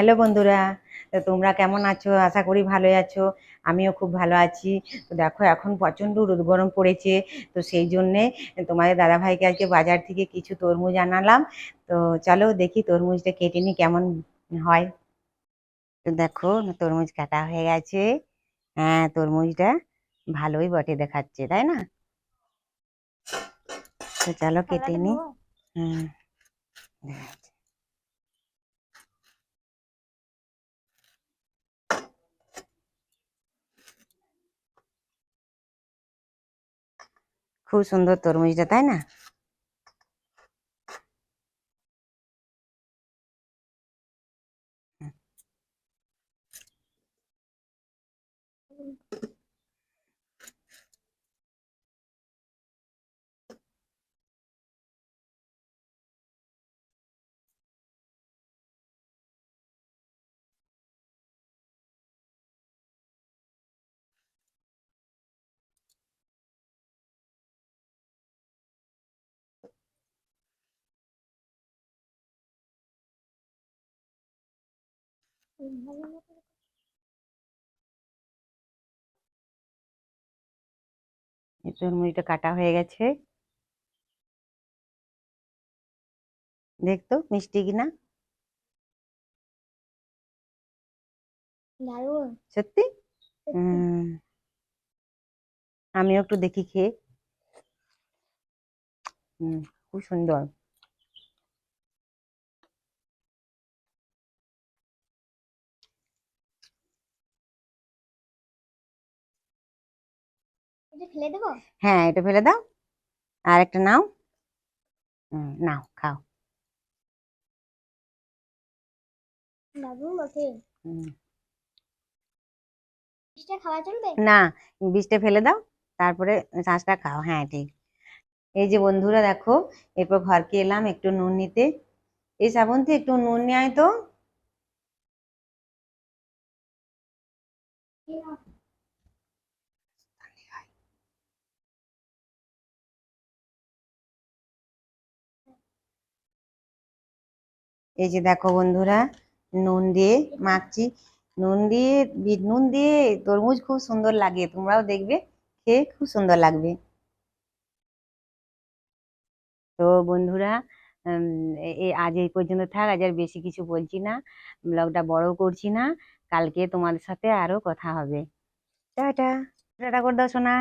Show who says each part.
Speaker 1: Hello বন্ধুরা তো তোমরা কেমন আছো? আশা করি ভালোই আছো। আমিও খুব ভালো আছি। তো দেখো এখন প্রচণ্ড রোদ গরম পড়েছে। তো সেই জন্যে তোমাদের দাদাভাইকে আজকে বাজার থেকে কিছু তরমুজ আনালাম। তো চলো দেখি তরমুজটা কেটে নি কেমন হয়। তো দেখো তরমুজ কাটা হয়ে গেছে। হ্যাঁ তরমুজটা ভালোই বটে দেখাচ্ছে তাই না? তো চলো কেটে নি হুম। খুব সুন্দর তরমুজটা তাই না? এই তরমুজটা কাটা হয়ে গেছে। দেখতো মিষ্টি কিনা সত্যি? আমিও একটু দেখি খেয়ে। হুম খুব সুন্দর।
Speaker 2: ফেলে দেবো?
Speaker 1: হ্যাঁ এটা ফেলে দাও। আর একটা নাও। নাও খাও।
Speaker 2: খাওয়া চলবে?
Speaker 1: না বীজটা ফেলে দাও। তারপরে শাঁসটা খাও। হ্যাঁ ঠিক। এই যে বন্ধুরা দেখো এরপর ঘরকে এলাম একটু নুন নিতে। এই শ্রাবন্তী একটু নুন নিয়ে আয় তো। এই যে দেখো বন্ধুরা, নুন দিয়ে মাখছি। নুন দিয়ে নুন দিয়ে তরমুজ খুব সুন্দর লাগে, তোমরাও দেখবে, খেয়ে খুব সুন্দর লাগবে। তো বন্ধুরা আজ এই পর্যন্ত থাক, আজ আর বেশি কিছু বলছি না, ব্লগটা বড় করছি না, কালকে তোমাদের সাথে আরও কথা হবে। টাটা। টাটা করে দাও, সোনা।